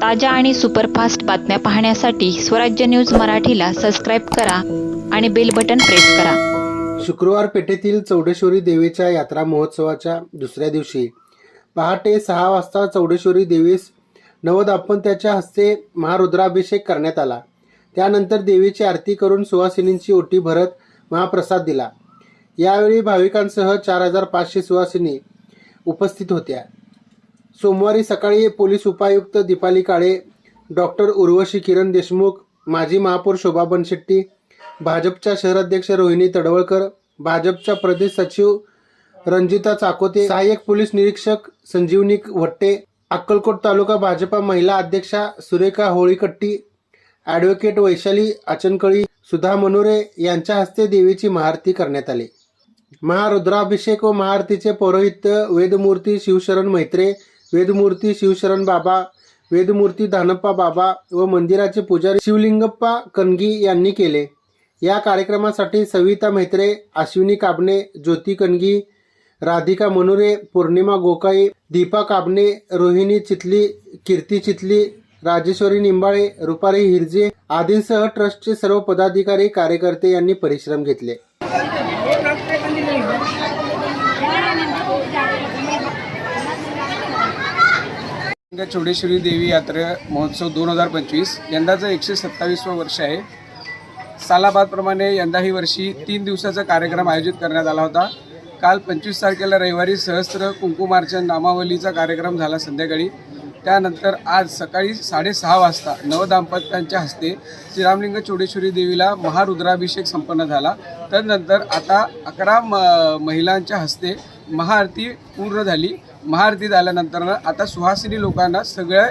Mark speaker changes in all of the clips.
Speaker 1: ताज्या आणि सुपरफास्ट बातम्या पाहण्यासाठी स्वराज्य न्यूज मराठीला सबस्क्राईब करा आणि बेल बटन प्रेस करा.
Speaker 2: शुक्रवार पेठेतील चौडेश्वरी देवीच्या यात्रा महोत्सवाच्या दुसऱ्या दिवशी पहाटे सहा वाजता चौडेश्वरी देवीस नवदाम्पत्याच्या हस्ते महारुद्राभिषेक करण्यात आला. त्यानंतर देवीची आरती करून सुवासिनींची ओटी भरत महाप्रसाद दिला. यावेळी भाविकांसह चार हजार पाचशे सुवासिनी उपस्थित होत्या. सोमवारी सकाळी पोलीस उपायुक्त दीपाली काळे डॉक्टर उर्वशी किरण देशमुख माजी महापौर शोभा बनशेट्टी भाजपच्या शहराध्यक्ष रोहिणी तडवळकर भाजपच्या प्रदेश सचिव रंजिता चाकोते सहाय्यक पोलीस निरीक्षक संजीवनी वट्टे अक्कलकोट तालुका भाजपा महिला अध्यक्षा सुरेखा होळीकट्टी ॲडव्होकेट वैशाली अचनकळी सुधा मनोरे यांच्या हस्ते देवीची महाआरती करण्यात आली. महारुद्राभिषेक व महाआरतीचे पौरोहित्य वेदमूर्ती शिवशरण मैत्रे वेदमूर्ती शिवशरण बाबा वेदमूर्ती धानप्पा बाबा व मंदिराचे पुजारी शिवलिंगप्पा कणगी यांनी केले. या कार्यक्रमासाठी सविता म्हेत्रे अश्विनी काबणे ज्योती कणगी राधिका मनोरे पौर्णिमा गोकाई दीपा काबणे रोहिणी चितली कीर्ती चितली राजेश्वरी निंबाळे रुपारी हिरजे आदींसह ट्रस्टचे सर्व पदाधिकारी कार्यकर्ते यांनी परिश्रम घेतले.
Speaker 3: चौडेश्वरी देवी यात्रा महोत्सव दोन हजार पंचवीस. यंदाचं एकशे सत्तावीसवं वर्ष आहे. सालाबादप्रमाणे यंदाही वर्षी तीन दिवसाचा कार्यक्रम आयोजित करण्यात आला होता. काल पंचवीस तारखेला रविवारी सहस्त्र कुंकुमार्चन नामावलीचा कार्यक्रम झाला संध्याकाळी. त्यानंतर आज सकाळी साडेसहा वाजता नवदाम्पत्यांच्या हस्ते श्रीरामलिंग चोडेश्वरी देवीला महारुद्राभिषेक संपन्न झाला. तदनंतर आता अकरा म महिलांच्या हस्ते महाआरती पूर्ण झाली. महाआरती झाल्यानंतर आता सुहासिनी लोकांना सगळ्या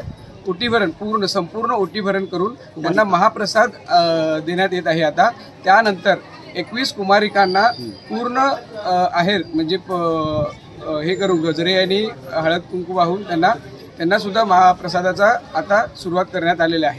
Speaker 3: ओटीभरण पूर्ण संपूर्ण ओटीभरण करून त्यांना महाप्रसाद देण्यात येत आहे आता. त्यानंतर एकवीस कुमारिकांना पूर्ण आहेर म्हणजे प- हे करून गजरे आणि हळद कुंकू वाहून त्यांना त्यांना सुद्धा महाप्रसादाचा आता सुरुवात करण्यात आलेली आहे.